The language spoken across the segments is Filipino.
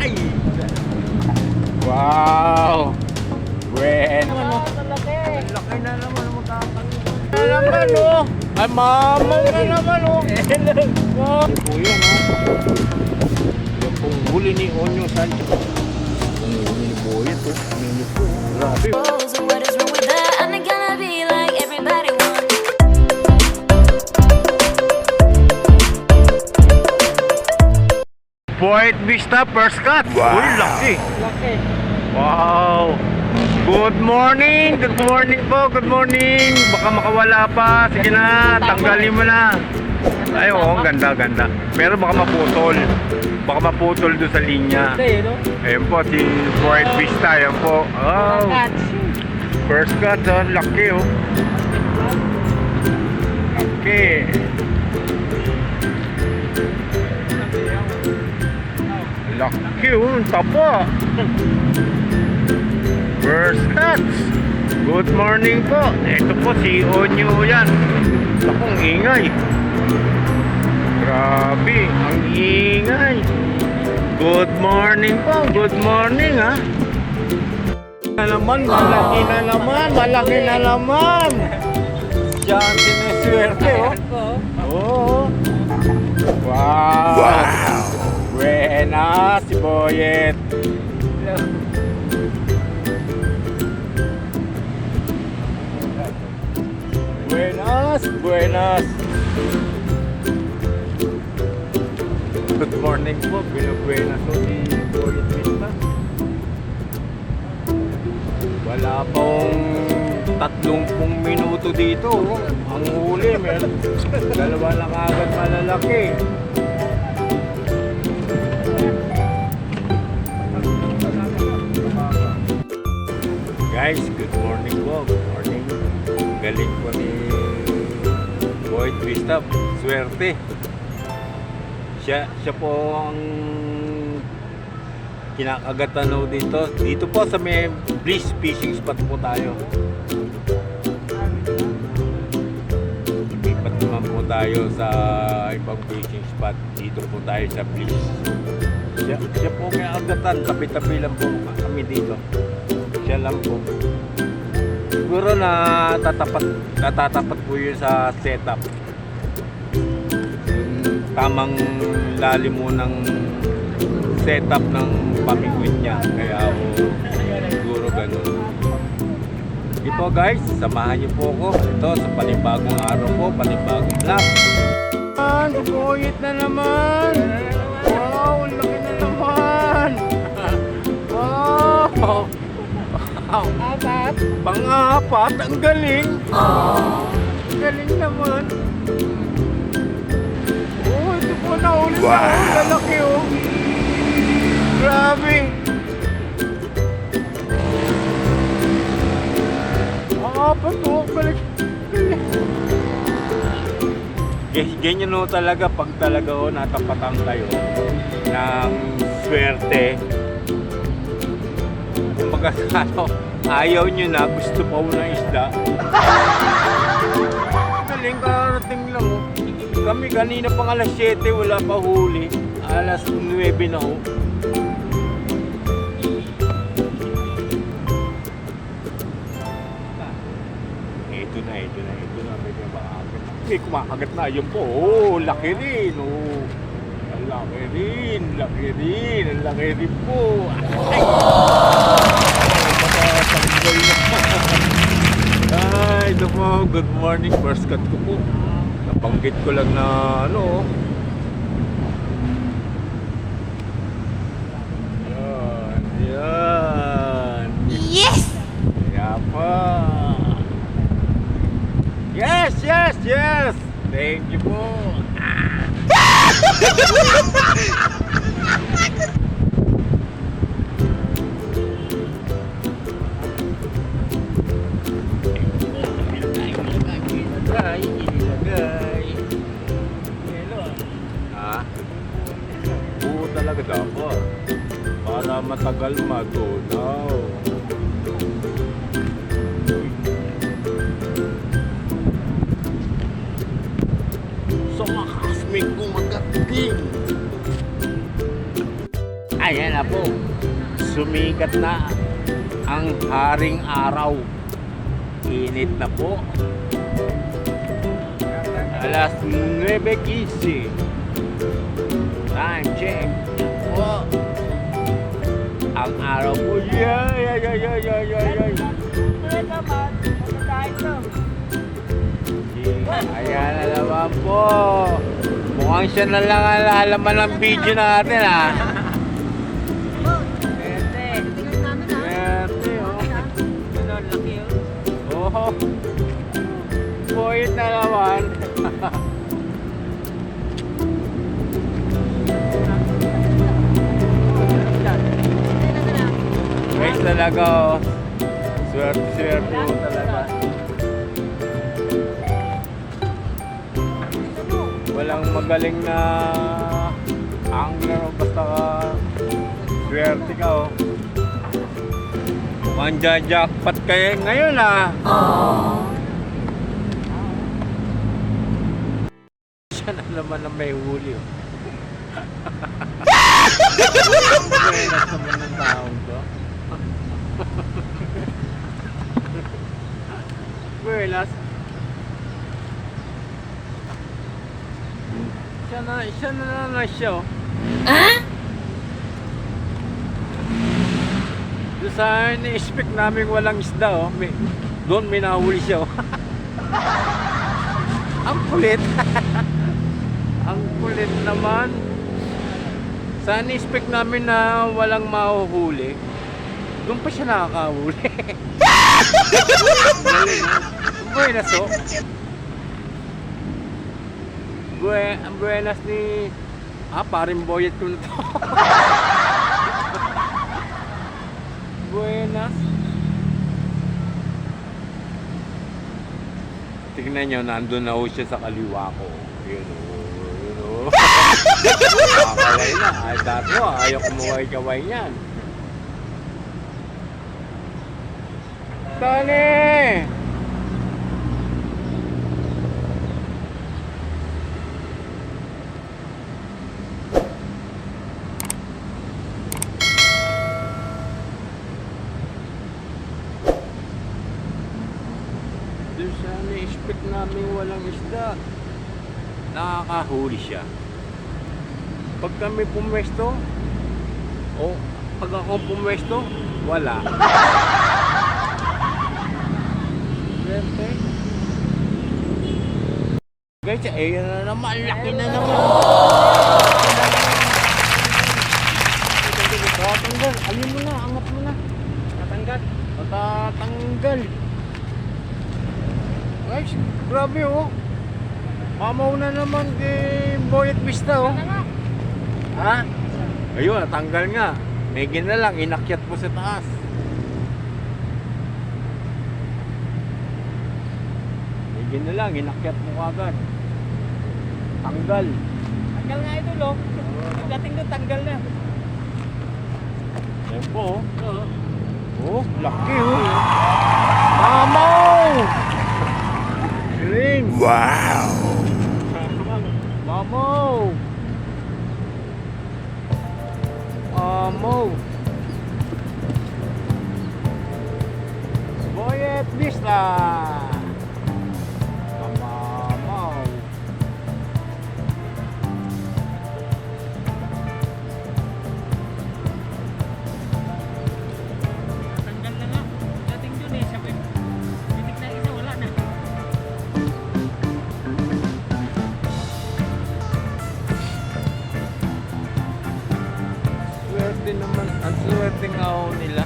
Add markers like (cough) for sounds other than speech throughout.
Ay! Wow! Bueno. Laki na naman ang magkakaroon. Ano naman oh? Ay mamaw na naman oh. Wow. Yan po yan oh. Yan pong huli ni Onyo Sanchez. Ang huli ni Boyet oh. Ano niyo po? Grabe. Boyet Vista first cut. Uy, laki. Laki. Wow! Good morning! Good morning po! Good morning! Baka makawala pa. Sige na, tanggalin mo na. Ay, oo, ang ganda, ganda. Pero baka maputol. Baka maputol doon sa linya. No? Ayun po, si Fort Vista. Ayan po. Oh, first cut, oh. Laki, oh. Laki. Laki, oh. Ang Tapa. First cuts. Good morning po. Ito po si Onyo yan. Akong ingay. Grabe, ang ingay. Good morning po. Good morning ha. Na naman, malaki na naman, malaki na naman. Siya ang sineswerte oh. Oo. Wow. Wow. Buenas, si Boyet. Buenas, buenas. Good morning po, binubuenas po si Boyet Vista. Wala pong tatlong pong minuto dito. Ang huli, meron dalawa lang agad malalaki. Guys, good morning po. Good morning. Galing po ni Boyd Vista. Swerte. Siya, siya po ang kinakagatan dito. Dito po sa may Bliss Fishing Spot po tayo. Lipat naman po tayo sa ibang fishing spot. Dito po tayo sa Bliss. Siya, siya po may agatan. Tabi-tabi lang po kami dito. Siya lang po. Siguro na tatapat, natatapat po yun sa setup. Tamang lalim mo ng setup ng pamingwit niya. Kaya ako siguro ganun. Po guys, samahan niyo po ako ito sa panibagong araw po, panibagong vlog. Ang buyit na naman! Wow, laki na naman! (laughs) Wow! Wow! Apat. Pang-apat, ang galing! Ang galing naman! Oh, ito po na ulit wow. na oh, lalaki oh! Grabe! Apat oh, balik! Ganyan no talaga pag talaga oh, natapatan kayo ng swerte ano, ayaw nyo na, gusto pa ng isda. (laughs) Galing karating lang oh. Kami kanina pang alas 7, wala pa huli. Alas 9 na oh. Ito na, ito na, ito na. Medyo makagat. May kumakagat na. Yun po. Oh, laki rin. Oh. Laki rin. Laki rin. Ang laki rin po. Ay! Ito po. Good morning. First cut ko po. Nabanggit ko lang na ano. Yan. Yan. Yes! Kaya pa. Yes, yes, yes. Thank you po. Ilagay, (laughs) dapat. Para matagal matunaw. sa wakas may kumagating. Ayan na po. Sumikat na ang haring araw. Init na po. Alas 9.15. Yay! Yay! Yay! Yay! Yay! Yay! Yay! Kaya naman, magkakain to. Ayan na naman po. Mukhang siya na lang ang lalaman ng video natin ha. Pwede. Swerte oh. Ano, laki oh. Oh. Boyet na naman. Talaga oh. Swerte, swerte po talaga. Walang magaling na angler o basta ka swerte ka oh. Mukhang jackpot kayo ngayon ah. (laughs) Siya na naman ang may huli oh. (laughs) Buenas naman ng taong to. Buenas. Siya na, siya na na siya oh. Doon sa ni-expect namin walang isda oh. May, doon may nahuli siya (laughs) oh. Ang kulit. (laughs) Ang kulit naman. Sa ni-expect namin na walang mahuhuli. Doon pa siya nakakahuli. (laughs) Galing ah. Buenas oh. Bue ang buenas ni... Ah, paring boyet ko na to. buenas. Tignan nyo, nandun na ho siya sa kaliwa ko. Yun o, yun o. Nakakalay na. Ay, dati o, ayaw kumuway-kaway yan. Tani! Doon sa na-expect namin walang isda, nakakahuli siya. Pag kami pumwesto, o pag ako pumwesto, wala. Swerte. Guys, eh, yan na naman, laki na naman. Tatanggal, alin mo na, angat mo na. Tatanggal. Matatanggal. Guys, grabe oh. Mamaw na naman kay Boyet Vista oh. Ha? Ayun, natanggal nga. May na lang, inakyat po sa taas. May na lang, inakyat mo kagad. Tanggal. Tanggal nga ito, lo. Pagdating doon, tanggal na. Ayan po oh. Oh, laki oh. Mamaw! Galing! Wow! Mamaw! Mamaw! Boyet Vista! Swerte naman. Ang swerte ako nila.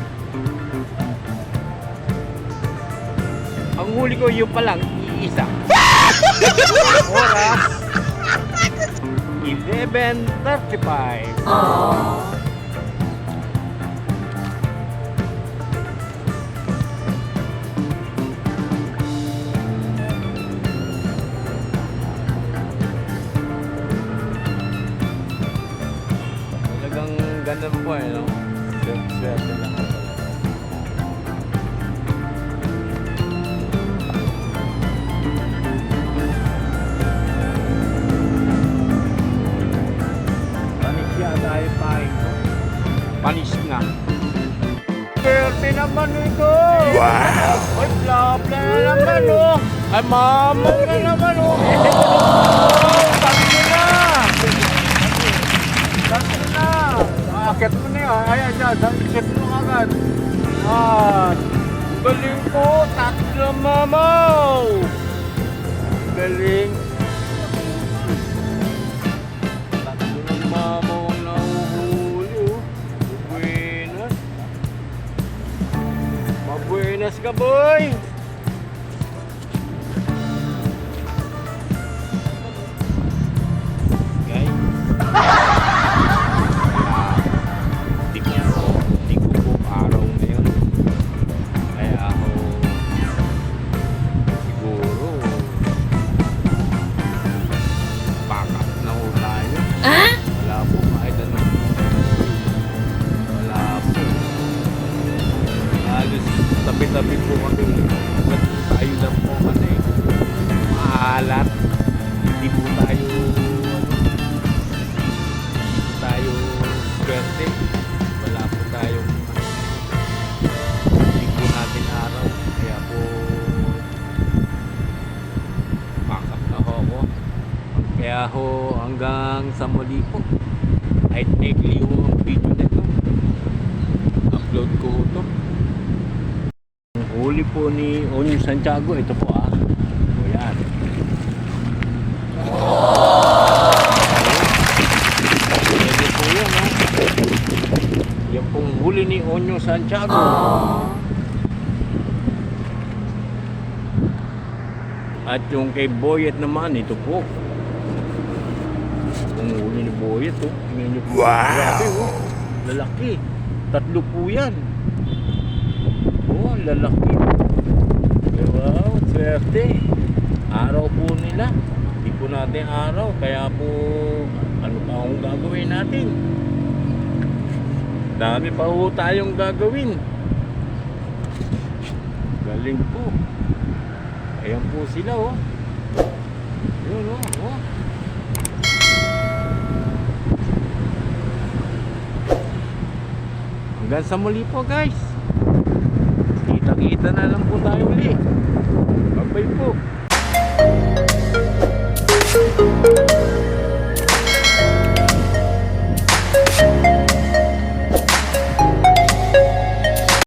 Ang huli ko yung pa lang, iisa. (laughs) Oras. 11.35. Talagang panis nga. Swerte naman ito! Wow! Ay, bla-bla na naman, oh! Ay, mamang na naman, oh! (laughs) Tatlo na! Tatlo na! Akit mo na yun. Ayan, dyan. Akit mo agad. Ah, galing ko! Tatlo, mamaw! Galing! Kaya ho hanggang sa muli po. Kahit maikli ho ang video nito. Upload ko ho to. Ang huli po ni Onyo Santiago, ito po ah. O yan. Yan po yan ah. Yan pong huli ni Onyo Santiago. At yung kay Boyet naman, ito po. Ang huli ni Boyet, oh. Tingnan po. Grabe, oh. Lalaki. Tatlo po yan. Oh, lalaki. Wow, swerte. Araw po nila. Hindi po natin araw. Kaya po, ano pa akong gagawin natin? Dami pa po tayong gagawin. Galing po. Ayan po sila, oh. hanggang sa muli po guys. Kita kita na lang po tayo uli bye bye po.